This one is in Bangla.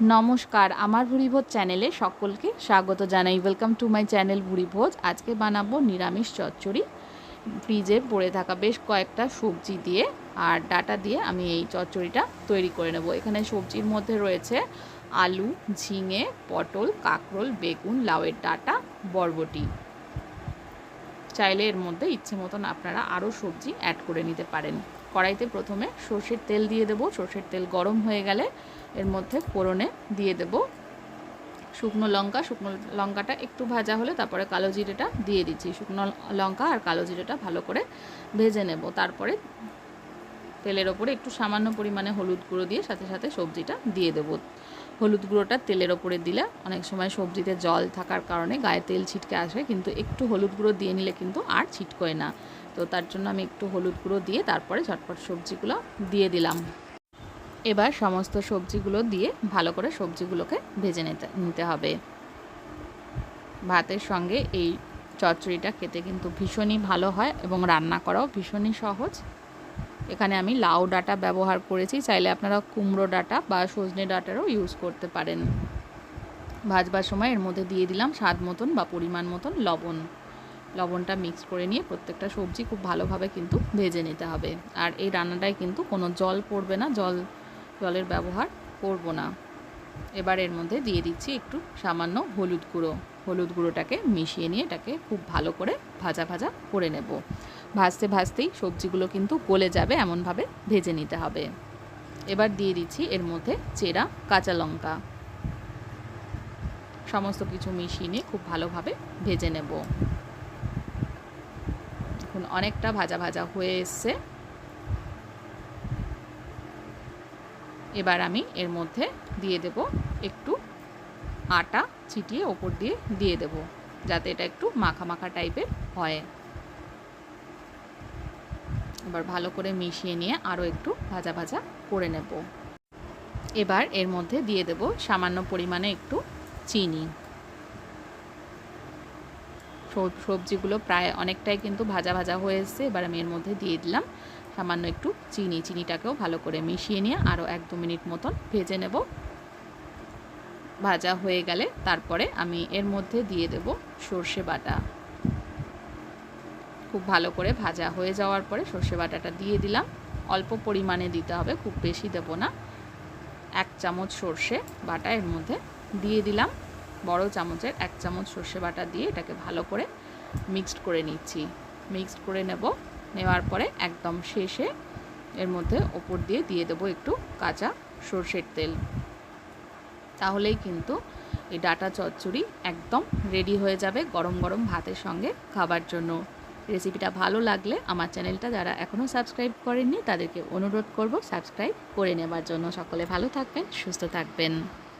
নমস্কার, আমার ভুরিভোজ চ্যানেলে সকলকে স্বাগত জানাই। ওয়েলকাম টু মাই চ্যানেল ভুড়িভোজ আজকে বানাবো নিরামিষ চচ্চড়ি। ফ্রিজে পড়ে থাকা বেশ কয়েকটা সবজি দিয়ে আর ডাটা দিয়ে আমি এই চচ্চড়িটা তৈরি করে নেব। এখানে সবজির মধ্যে রয়েছে আলু, ঝিঙে, পটল, কাঁকরোল, বেগুন, লাউয়ের ডাটা, বরবটি। চাইলে এর মধ্যে ইচ্ছে মতন আপনারা আরও সবজি অ্যাড করে নিতে পারেন। কড়াইতে প্রথমে সর্ষের তেল দিয়ে দেবো। সর্ষের তেল গরম হয়ে গেলে এর মধ্যে ফোড়নে দিয়ে দেব। শুকনো লঙ্কা, শুকনো লঙ্কাটা একটু ভাজা হলে তারপরে কালো জিরেটা দিয়ে দিচ্ছি। শুকনো লঙ্কা আর কালো জিরেটা ভালো করে ভেজে নেব। তারপরে তেলের ওপরে একটু সামান্য পরিমাণে হলুদ গুঁড়ো দিয়ে সাথে সাথে সবজিটা দিয়ে দেব। হলুদ গুঁড়োটা তেলের ওপরে দিলে অনেক সময় সবজিতে জল থাকার কারণে গায়ে তেল ছিটকে আসে, কিন্তু একটু হলুদ গুঁড়ো দিয়ে নিলে কিন্তু আর ছিটকোয় না। তো তার জন্য আমি একটু হলুদ গুঁড়ো দিয়ে তারপরে ঝটপট সবজিগুলো দিয়ে দিলাম। এবার সমস্ত সবজিগুলো দিয়ে ভালো করে সবজিগুলোকে ভেজে নিতে নিতে হবে। ভাতের সঙ্গে এই চচ্চড়িটা খেতে কিন্তু ভীষণই ভালো হয় এবং রান্না করাও ভীষণই সহজ। এখানে আমি লাউ ডাটা ব্যবহার করেছি। চাইলে আপনারা কুমড়ো ডাটা বা সজনে ডাটারও ইউজ করতে পারেন। ভাজবার সময় এর মধ্যে দিয়ে দিলাম স্বাদ মতন বা পরিমাণ মতন লবণ। লবণটা মিক্স করে নিয়ে প্রত্যেকটা সবজি খুব ভালোভাবে কিন্তু ভেজে নিতে হবে। আর এই রান্নাটায় কিন্তু কোনো জল পড়বে না, জল, জলের ব্যবহার করব না। এবার এর মধ্যে দিয়ে দিচ্ছি একটু সামান্য হলুদ গুঁড়ো। হলুদ গুঁড়োটাকে মিশিয়ে নিয়ে এটাকে খুব ভালো করে ভাজা ভাজা করে নেব। ভাজতে ভাজতেই সবজিগুলো কিন্তু গলে যাবে, এমনভাবে ভেজে নিতে হবে। এবার দিয়ে দিচ্ছি এর মধ্যে চেরা, কাঁচা লঙ্কা। সমস্ত কিছু মিশিয়ে নিয়ে খুব ভালোভাবে ভেজে নেব। এখন অনেকটা ভাজা ভাজা হয়ে এসছে। এবার আমি এর মধ্যে দিয়ে দেব একটু আটা, ছিটিয়ে ওপর দিয়ে দিয়ে দেব, যাতে এটা একটু মাখা মাখা টাইপের হয়। এবার ভালো করে মিশিয়ে নিয়ে আরও একটু ভাজা ভাজা করে নেব। এবার এর মধ্যে দিয়ে দেব সামান্য পরিমাণে একটু চিনি। সবজিগুলো প্রায় অনেকটাই কিন্তু ভাজা ভাজা হয়ে এবার আমি এর মধ্যে দিয়ে দিলাম সামান্য একটু চিনি। চিনিটাকেও ভালো করে মিশিয়ে নিয়ে আরও এক দু মিনিট মতন ভেজে নেব। ভাজা হয়ে গেলে তারপরে আমি এর মধ্যে দিয়ে দেব সর্ষে বাটা। খুব ভালো করে ভাজা হয়ে যাওয়ার পরে সর্ষে বাটাটা দিয়ে দিলাম। অল্প পরিমাণে দিতে হবে, খুব বেশি দেব না। এক চামচ সর্ষে বাটা এর মধ্যে দিয়ে দিলাম। বড় চামচের এক চামচ সর্ষে বাটা দিয়ে এটাকে ভালো করে মিক্সড করে নিচ্ছি। মিক্সড করে নেব, নেওয়ার পরে একদম শেষে এর মধ্যে ওপর দিয়ে দিয়ে দেবো একটু কাঁচা সর্ষের তেল। তাহলেই কিন্তু এই ডাটা চচ্চড়ি একদম রেডি হয়ে যাবে গরম গরম ভাতের সঙ্গে খাবার জন্য। রেসিপিটা ভালো লাগলে আমার চ্যানেলটা যারা এখনও সাবস্ক্রাইব করেননি তাদেরকে অনুরোধ করব সাবস্ক্রাইব করে নেবার জন্য। সকলে ভালো থাকবেন, সুস্থ থাকবেন।